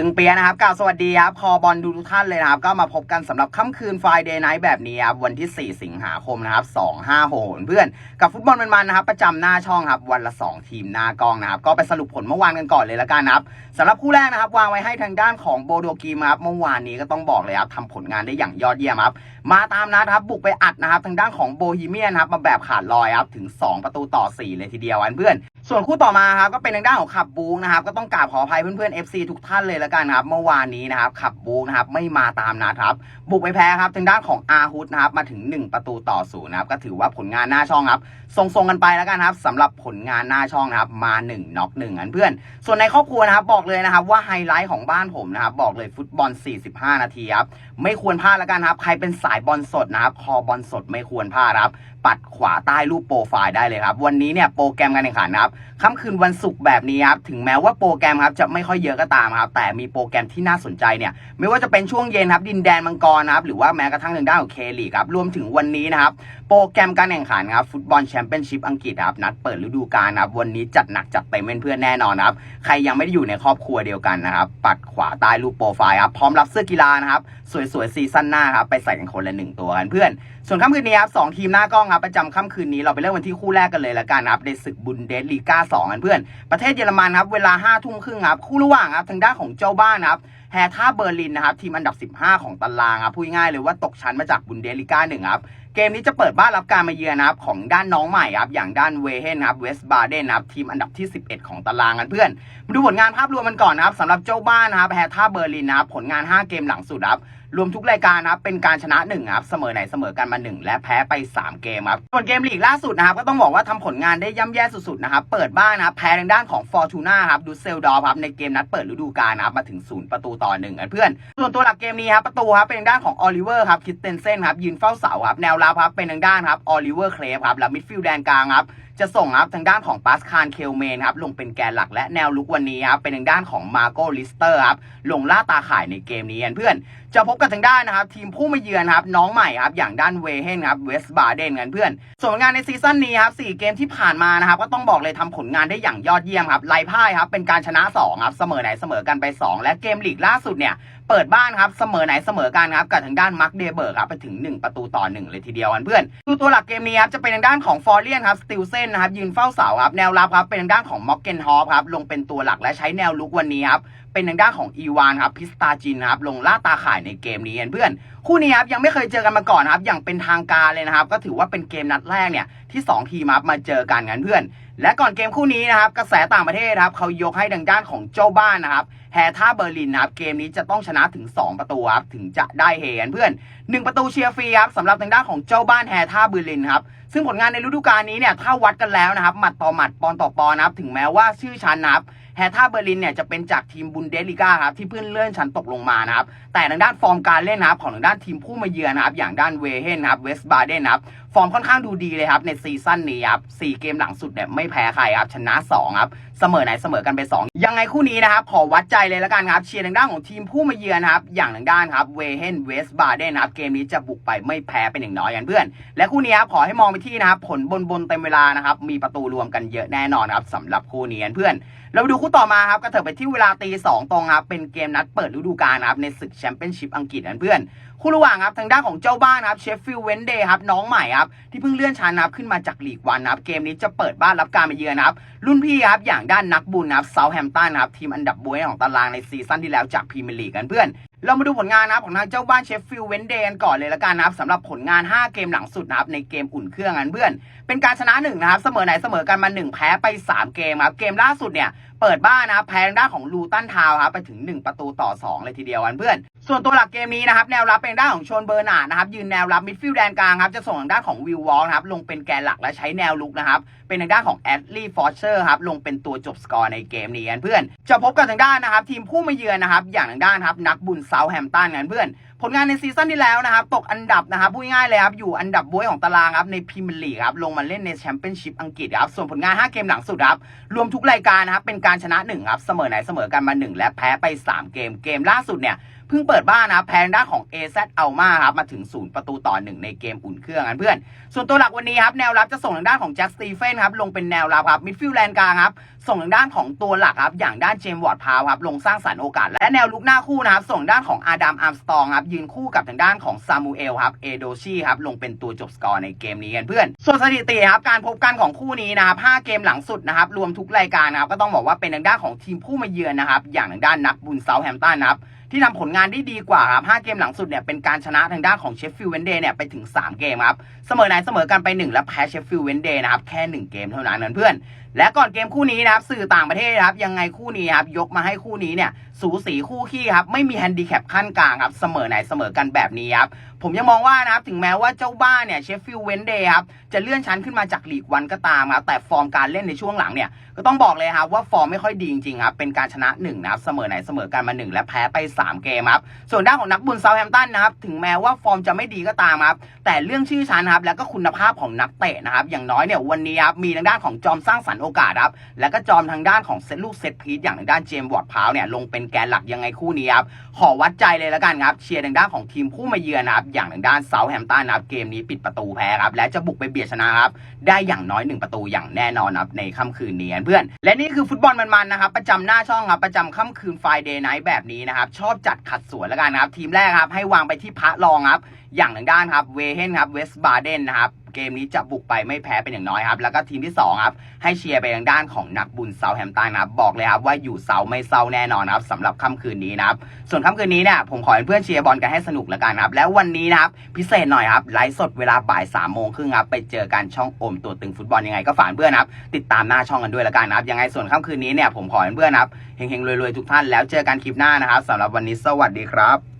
ตึงเปียนะครับกล่าวสวัสดีครับ คอบอลดูทุกท่านเลยนะครับ ก็มาพบกันสำหรับค่ำคืน Friday Night แบบนี้ครับ วันที่ 4 สิงหาคมนะครับ2 5โหนเพื่อนกับฟุตบอลมันๆนะครับ ประจำหน้าช่องครับ วันละ 2 ทีมหน้ากองนะครับ ก็ไปสรุปผลเมื่อวานกันก่อนเลยละกันนะครับสำหรับคู่แรกนะครับ วางไว้ให้ทางด้านของโบโดกีมครับเมื่อวานนี้ก็ต้องบอกเลยครับทำผลงานได้อย่างยอดเยี่ยมครับมาตามนัดครับบุกไปอัดนะครับทางด้านของโบฮีเมียนครับมาแบบขาดลอยครับถึง 2 ประตูต่อ 4 เลยทีเดียวอันเพื่อน ส่วนคู่ต่อมาครับก็เป็นทางด้านของขับบูงนะครับก็ต้องกราบขออภัยเพื่อนๆ FC ทุกท่านเลยละกันครับ เมื่อวานนี้นะครับขับบูนะครับไม่มาตามนัดครับ บุกไปแพ้ครับทางด้านของอาฮุดนะครับมาถึง 1 ประตูต่อศูนย์นะครับก็ถือว่าผลงานหน้าช่องครับทรงๆกันไปแล้วกันครับสำหรับผลงานหน้าช่องนะครับมา1น็อก1อันเพื่อน ส่วนในครอบครัวนะครับบอกเลยนะครับว่าไฮไลท์ของบ้านผมนะครับบอกเลยฟุตบอล 45 นาทีครับไม่ควรพลาดแล้วกันครับใครเป็นสายบอลสดนะครับคอบอลสดไม่ควรพลาดครับปัดขวาใต้รูปโปรไฟล์ได้เลยครับ วันนี้เนี่ยโปรแกรมการแข่งขันครับค่ำคืนวันศุกร์แบบนี้ครับถึงแม้ว่าโปรแกรมครับจะไม่ค่อยเยอะก็ตามครับแต่มีโปรแกรมที่น่าสนใจเนี่ยไม่ว่าจะเป็นช่วงเย็นครับดินแดนมังกรนะครับหรือว่าแม้กระทั่งทางด้านของเคลีครับรวมถึงวันนี้นะครับโปรแกรมการแข่งขันครับฟุตบอลแชมเปี้ยนชิพอังกฤษครับนัดเปิดฤดูกาลนะครับวันนี้จัดหนักจัดเต็มเพื่อนแน่นอนครับใครยังไม่ได้อยู่ในครอบครัวเดียวกันนะครับปัดขวาใต้รูปโปรไฟล์ครับพร้อมรับเสื้อกีฬานะครับสวยๆซีซั่นหน้าครับไปใส่กันคนละหนึ่งตัวกันเพื่อน ส่วนค่ำคืนนี้ครับสองทีมหน้ากล้องครับประจำค่ำคืนนี้เราไปเริ่มกันที่คู่แรกกันเลยละกันครับในศึกบุนเดสลีกา2กันเพื่อน ประเทศเยอรมันครับ เวลา5ทุ่มครึ่งครับ คู่ระหว่างครับทางด้านของเจ้าบ้านครับแฮท่าเบอร์ลินนะครับ ทีมอันดับ 15 ของตารางครับพูดง่ายเลยว่าตกชั้นมาจากบุนเดสลีกาหนึ่งครับเกมนี้จะเปิดบ้านรับการมาเยือนนะครับของด้านน้องใหม่ครับอย่างด้านเวเฮนครับเวสบาเดนครับทีมอันดับที่ 11 ของตารางกันเพื่อนมาดูผลงานภาพรวมมันก่อนนะครับสำหรับเจ้าบ้านนะครับแฮท่าเบอร์ลินนะครับผลงาน 5 เกมหลังสุดครับ รวมทุกรายการนะครับเป็นการชนะ1ครับเสมอไหนเสมอกันมา 1 และแพ้ไป 3 เกมครับส่วนเกมลีกล่าสุดนะครับก็ต้องบอกว่าทำผลงานได้ย่ำแย่สุดๆนะครับเปิดบ้านนะครับแพ้ทางด้านของฟอร์จูน่าครับดูเซลดอร์ครับในเกมนัดเปิดฤดูกาลนะครับมาถึง 0 ประตูต่อ1กันเพื่อน ส่วนตัวหลักเกมนี้ครับประตูครับเป็นทางด้านของออลิเวอร์ครับคิดเตนเซนครับยืนเฝ้าเสาครับแนวรับครับเป็นทางด้านครับออลิเวอร์เคลฟครับและมิดฟิลด์แดนกลางครับจะส่งครับทางด้านของปาสคารเคลเมนครับลงเป็นแกนหลักและแนวลุกวันนี้ครับเป็นทางด้านของมาโกลิสเตอร์ครับลงล่าตาข่ายในเกมนี้เพื่อนจะพบกับทางด้านนะครับทีมผู้มาเยือนครับน้องใหม่ครับอย่างด้านเวเฮนครับเวสบาเดนกันเพื่อน ส่วนผลงานในซีซั่นนี้ครับ4เกมที่ผ่านมานะครับก็ต้องบอกเลยทำผลงานได้อย่างยอดเยี่ยมครับไล่พ่ายครับเป็นการชนะ2ครับเสมอไหนเสมอกันไป 2 และเกมลีกล่าสุดเนี่ยเปิดบ้านครับเสมอไหนเสมอกันครับกับทางด้านมักเดเบิร์กครับไปถึง 1 ประตูต่อ 1 เลยทีเดียวกันเพื่อนดูตัวหลักเกมนี้ครับจะเป็นทางด้านของฟอร์เรียนครับสติลเซนนะครับยืนเฝ้าเสาครับแนวรับครับเป็นทางด้านของม็อกเกนฮอฟครับลงเป็นตัวหลักและใช้แนวลุกวันนี้ครับเป็นทางด้านของอีวานครับพิสตาจินครับลงล่าตาข่ายในเกมนี้เพื่อนคู่นี้ครับยังไม่เคยเจอกันมาก่อนครับอย่างเป็นทางการเลยนะครับ ก็ถือว่าเป็นเกมนัดแรกเนี่ยที่ 2 ทีมครับมาเจอกันกันเพื่อน และก่อนเกมคู่นี้นะครับกระแสต่างประเทศครับเขายกให้ทางด้านของเจ้าบ้านนะครับแฮท่าเบอร์ลินนะครับเกมนี้จะต้องชนะถึง 2 ประตูครับถึงจะได้เฮกันเพื่อน 1 ประตูเชียร์ฟรีครับสำหรับทางด้านของเจ้าบ้านแฮท่าเบอร์ลินครับซึ่งผลงานในฤดูกาลนี้เนี่ยถ้าวัดกันแล้วนะครับหมัดต่อหมัดปอนต่อปอนนะครับถึงแม้ว่าชื่อชั้นนะครับ แฮท่าเบอร์ลินเนี่ยจะเป็นจากทีมบุนเดสลิก้าครับที่เพิ่งเลื่อนชั้นตกลงมานะครับแต่ทางด้านฟอร์มการเล่นนะครับของทางด้านทีมผู้มาเยือนนะครับอย่างด้านเวเฮนนะครับเวสบาเดนนะครับฟอร์มค่อนข้างดูดีเลยครับในซีซั่นนี้ครับสี่เกมหลังสุดเนี่ยไม่แพ้ใครครับชนะ2ครับเสมอไหนเสมอกันไป 2 ยังไงคู่นี้นะครับ ขอวัดใจเลยแล้วกันครับ เชียร์ทางด้านของทีมผู้มาเยือนครับ อย่างทางด้านครับเวเฮนเวสบาเดนะครับเกมนี้จะบุกไปไม่แพ้เป็นอย่างน้อยกันเพื่อน และคู่นี้ครับขอให้มองไปที่นะครับผลบนบนเต็มเวลานะครับมีประตูรวมกันเยอะแน่นอนครับสำหรับคู่นี้กันเพื่อนเราไปดูคู่ต่อมาครับก็เถิดไปที่เวลาตีสองตรงครับเป็นเกมนัดเปิดฤดูกาลครับในศึกแชมเปี้ยนชิพอังกฤษนั่นเพื่อน คู่ระหว่างครับทางด้านของเจ้าบ้านครับเชฟฟิลด์เวนเดย์ครับน้องใหม่ครับที่เพิ่งเลื่อนชั้นนะครับขึ้นมาจากลีกวันครับเกมนี้จะเปิดบ้านรับการมาเยือนครับรุ่นพี่ครับอย่างด้านนักบุญครับเซาแฮมตันครับทีมอันดับบวยของตารางในซีซั่นที่แล้วจากพรีเมียร์ลีกกันเพื่อนเรามาดูผลงานนะครับของทางเจ้าบ้านเชฟฟิลด์เวนเดย์กันก่อนเลยละกันนะครับสำหรับผลงาน 5 เกมหลังสุดนะครับในเกมอุ่นเครื่องกันเพื่อน เป็นการชนะ1นะครับเสมอไหนเสมอกันมา 1 แพ้ไป 3 เกมครับเกมล่าสุดเนี่ยเปิดบ้านนะครับแพ้ทางด้านของลูตันทาวครับไปถึง 1 ประตูต่อ 2 เลยทีเดียวกันเพื่อน ส่วนตัวหลักเกมนี้นะครับแนวรับเป็นด้านของโชนเบอร์นาดนะครับยืนแนวรับมิดฟิลด์แดนกลางครับจะส่งทางด้านของวิลวอลนะครับลงเป็นแกนหลักและใช้แนวลุกนะครับเป็นทางด้านของแอดลีย์ฟอร์เชอร์ครับลงเป็นตัวจบสกอร์ในเกมนี้กันเพื่อนจะพบกับทางด้านนะครับทีมผู้มาเยือนนะครับอย่างทางด้านครับนักบุญเซาแฮมตันกันเพื่อน ผลงานในซีซั่นที่แล้วนะครับตกอันดับนะครับพูดง่ายๆเลยครับอยู่อันดับบวยของตารางครับในพรีเมียร์ลีกครับลงมาเล่นในแชมเปี้ยนชิพอังกฤษครับส่วนผลงาน 5 เกมหลังสุดครับรวมทุกรายการนะครับเป็นการชนะ1ครับเสมอไหนเสมอกันมา 1 และแพ้ไป 3 เกมเกมล่าสุดเนี่ยเพิ่งเปิดบ้านนะแพ้ด้านของ AZ Alma ครับมาถึง 0 ประตูต่อ 1 ในเกมอุ่นเครื่องกันเพื่อน ส่วนตัวหลักวันนี้ครับแนวรับจะส่งทางด้านของแจ็คสตีเฟนครับลงเป็นแนวรับครับมิดฟิลด์แลนกลางครับส่งทางด้านของตัวหลักครับอย่างด้านเจมส์วอร์ดพาวครับลงสร้างสรรค์โอกาส และแนวลุกหน้าคู่นะครับ ส่งด้านของอาดัมอาร์มสตองครับยืนคู่กับทางด้านของซามูเอลครับเอโดชีครับลงเป็นตัวจบสกอร์ในเกมนี้กันเพื่อน ส่วนสถิติครับการพบกันของคู่นี้นะครับ5เกมหลังสุดนะครับรวมทุกรายการนะครับก็ต้องบอกว่าเป็นทางด้านของทีมผู้มาเยือนนะครับอย่างทางด้านนักบุญเซาแฮมตันนะครับที่ทำผลงานได้ดีกว่าครับ 5 เกมหลังสุดเนี่ยเป็นการชนะทางด้านของเชฟฟิลด์เวนเดย์เนี่ยไปถึง 3 เกมครับ เสมอไหนเสมอกันไป 1 และแพ้เชฟฟิลด์เวนเดย์นะครับ แค่ 1 เกมเท่านั้นเพื่อนและก่อนเกมคู่นี้นะครับสื่อต่างประเทศครับยังไงคู่นี้ครับยกมาให้คู่นี้เนี่ยสูสีคู่ขี้ครับไม่มีแฮนดิแคปขั้นกลางครับเสมอไหนเสมอกันแบบนี้ครับผมยังมองว่านะครับถึงแม้ว่าเจ้าบ้านเนี่ยเชฟฟิลด์เวนเดย์ครับจะเลื่อนชั้นขึ้นมาจากลีกวันก็ตามครับแต่ฟอร์มการเล่นในช่วงหลังเนี่ยก็ต้องบอกเลยครับว่าฟอร์มไม่ค่อยดีจริงๆครับเป็นการชนะ1นะครับเสมอไหนเสมอกันมา 1 และแพ้ไป 3 เกมครับส่วนด้านของนักบุญเซาแฮมตันนะครับถึงแม้ว่าฟอร์มจะไม่ดีก็ตามครับแต่เรื่องชื่อชั้นครับแล้วก็คุณภาพของนักเตะนะครับอย่างน้อยเนี่ยวันนี้ครับมีทางด้านของจอมสร้างสรรโอกาสครับ แล้วก็จอมทางด้านของเซตลูกเซตพีทอย่างทางด้านเจมส์วอร์ดพาวเนี่ยลงเป็นแกนหลักยังไงคู่นี้ครับ ขอวัดใจเลยแล้วกันครับ เชียร์ทางด้านของทีมผู้มาเยือนนะครับ อย่างทางด้านเซาท์แฮมป์ตันนะครับ เกมนี้ปิดประตูแพ้ครับ และจะบุกไปเบียดชนะครับ ได้อย่างน้อยหนึ่งประตูอย่างแน่นอนครับในค่ำคืนนี้เพื่อน และนี่คือฟุตบอลมันๆนะครับประจำหน้าช่องครับประจำค่ำคืนไฟเดย์ไนท์แบบนี้นะครับชอบจัดขัดสวนแล้วกันครับทีมแรกครับให้วางไปที่พระรองครับอย่างทางด้านครับเวเฮนครับเวสบาเดนนะครับ เกมนี้จะบุกไปไม่แพ้เป็นอย่างน้อยครับ แล้วก็ทีมที่สองครับให้เชียร์ไปทางด้านของนักบุญเซาแฮมตันนะครับบอกเลยครับว่าอยู่เซาไม่เซาแน่นอนครับสำหรับค่ำคืนนี้นะครับส่วนค่ำคืนนี้เนี่ยผมขอให้เพื่อนเชียร์บอลกันให้สนุกล้วกันครับแล้ววันนี้นะครับพิเศษหน่อยครับไลฟ์สดเวลาบ่ายสามโมงครึ่งครับไปเจอกันช่องโอมตัวตึงฟุตบอลยังไงก็ฝากเพื่อนครับติดตามหน้าช่องกันด้วยล้วกันนะครับยังไงส่วนค่ำคืนนี้เนี่ยผมขอให้เพื่อนครับเฮงๆรวยๆทุกท่านแล้วเจอกันคลิปหน้านะครับสำหรับวันนี้สวัสดีครับ